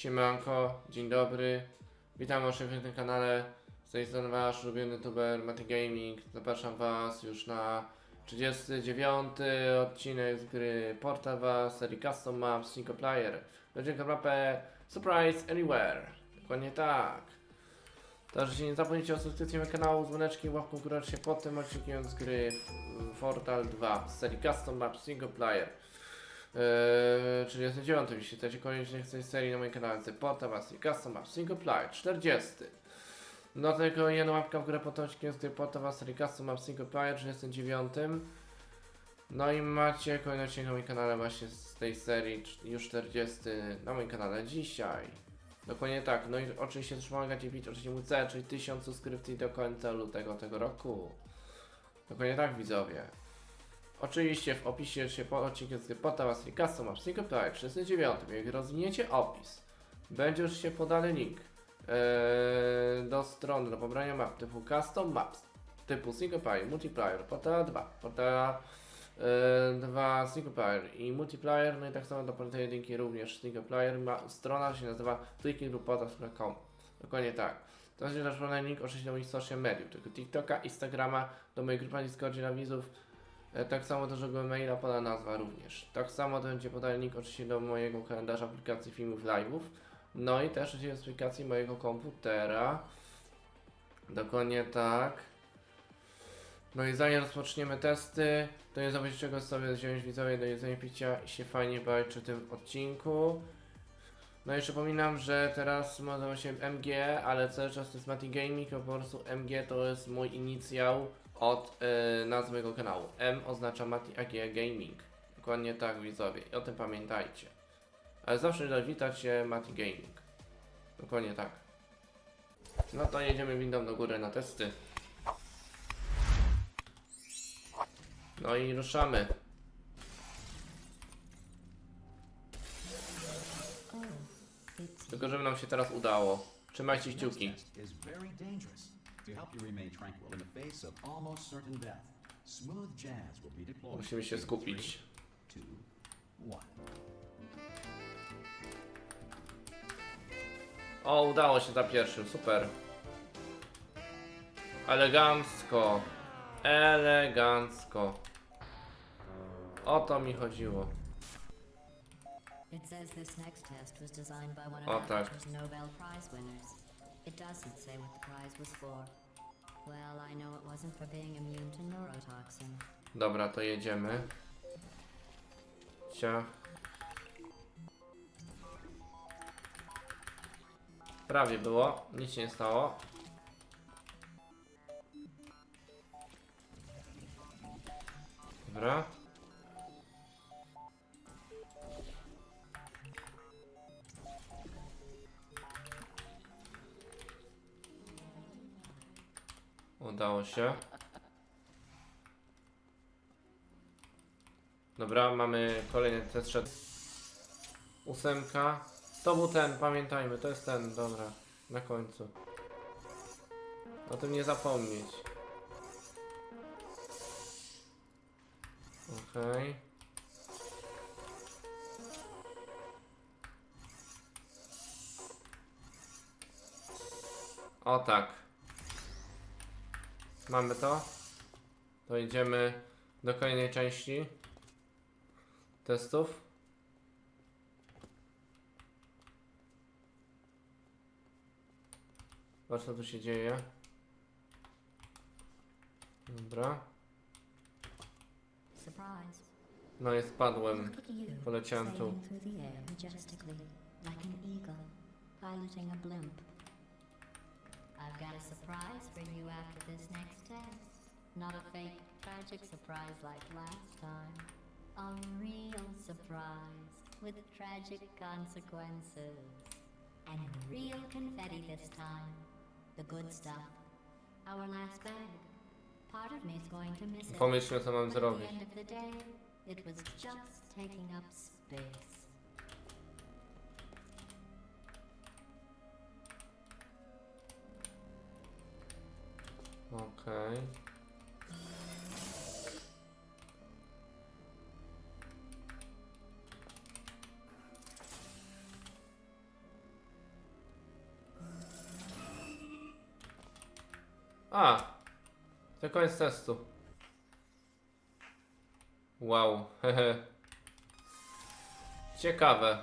Siemanko, dzień dobry. Witam w tym kanale. Z tej strony wasz ulubiony youtuber Maty Gaming. Zapraszam was już na 39 odcinek z gry Portal Was serii Custom Maps Single Player. Będzie mapę Surprise Anywhere. Dokładnie tak. Także nie zapomnijcie o subskrypcji mojego kanału, dzwoneczkiem, łapką w górę się pod tym odcinkiem z gry Portal 2 z serii Custom Maps Single Player. Eee, 39. Jeśli chcecie koniecznie tej serii na moim kanale Portal Was Custom Maps Single Player 40. No tylko jedna łapka w górę odcinkiem z gry Portal Was Custom Maps Single Player 39. No i macie kolejny na moim kanale właśnie z tej serii już 40 na moim kanale dzisiaj. Dokładnie tak, no i oczywiście też pomagacie bić oczywiście cel, czyli 1000 subskrypcji do końca lutego tego roku. Dokładnie tak widzowie. Oczywiście w opisie się po odcinku z Potawas Custom Maps Single Player 39. Jak rozwiniecie opis, będzie już się podany link ee, do strony do pobrania map typu Custom Maps, typu Single Player, Multiplayer, Portala 2, Portala e, 2 Single Player i Multiplayer, no i tak samo do portalu linki również Single Player. Ma, strona się nazywa clickingroupportal.com. Dokładnie tak. To jest też podany link oczywiście do moich social mediów, tylko TikToka, Instagrama, do mojej grupy na Discordzie na widzów. E, Tak samo też do maila poda nazwa również. Tak samo to będzie podany link oczywiście do mojego kalendarza aplikacji filmów live'ów. No i też oczywiście z aplikacji mojego komputera. Dokładnie tak. No i zanim rozpoczniemy testy, to nie zapomnijcie czego sobie wziąć widzowie do jedzenia picia i się fajnie bawić przy tym odcinku. No i przypominam, że teraz nazywa się MG, ale cały czas to jest Mati Gaming, po prostu MG to jest mój inicjał od e, nazwy mojego kanału. M oznacza Mati AG Gaming. Dokładnie tak widzowie, i o tym pamiętajcie. Ale zawsze witać się Mati Gaming. Dokładnie tak. No to jedziemy windą do góry na testy. No i ruszamy. Tylko żeby nam się teraz udało. Trzymajcie kciuki. To help you remain tranquil in the face of almost certain death, smooth jazz will be deployed. Musimy się skupić. three, two, one. O, udało się za pierwszym, super. Elegancko. Elegancko. O to mi chodziło. It says this next test was designed by one O, tak. Africa's Nobel Prize winners. It doesn't say what the prize was for. Dobra, to jedziemy. Cia. Prawie było, nic nie stało. Dobra. Udało się. Dobra, mamy kolejny test szedł. Ósemka. To był ten, pamiętajmy, to jest ten, dobra. Na końcu. O tym nie zapomnieć. Okej. O tak. Mamy to. To idziemy do kolejnej części testów. Zobacz co tu się dzieje. Dobra. No i spadłem. Poleciałem tu. sailing through the air majestically, like an eagle, piloting a blimp. I've got a surprise for you after this next test. Not a fake, tragic surprise like last time. A real surprise with tragic consequences. And real confetti this time. The good stuff. Our last bag. Part of me's going to miss it. Pomyślmy co mam at zrobić. the end of the day, it was just taking up space. Okej. Okay. A! To koniec testu. Wow, hehe. Ciekawe.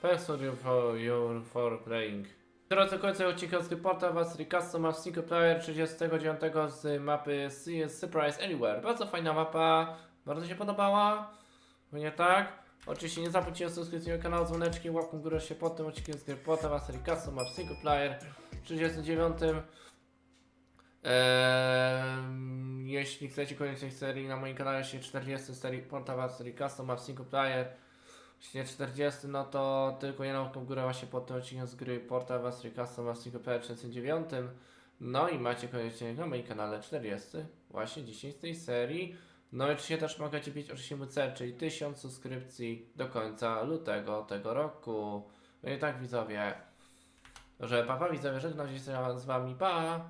Person for your for playing. Drodzy końca odcinka z reporta was Custom ma single player 39 z mapy Surprise Anywhere. Bardzo fajna mapa, bardzo się podobała. Bo nie tak? Oczywiście nie zapomnijcie o subskrypcji kanału dzwoneczkiem, łapką górę się pod tym odcinkiem z reporta was Custom ma single player 39. Ehm, jeśli chcecie kolejnych serii na moim kanale się 40 serii Porta was Custom ma single player Jeśli 40, no to tylko jedną łapką w górę właśnie pod tym odcinkiem z gry Porta was serii Custom ma single player 39. No i macie kolejny na moim kanale 40, właśnie 10 z tej serii. No i oczywiście też mogę bić oczywiście cel, czyli 1000 subskrypcji do końca lutego tego roku. No i tak widzowie, że papa widzowie, żegnam się z wami, pa!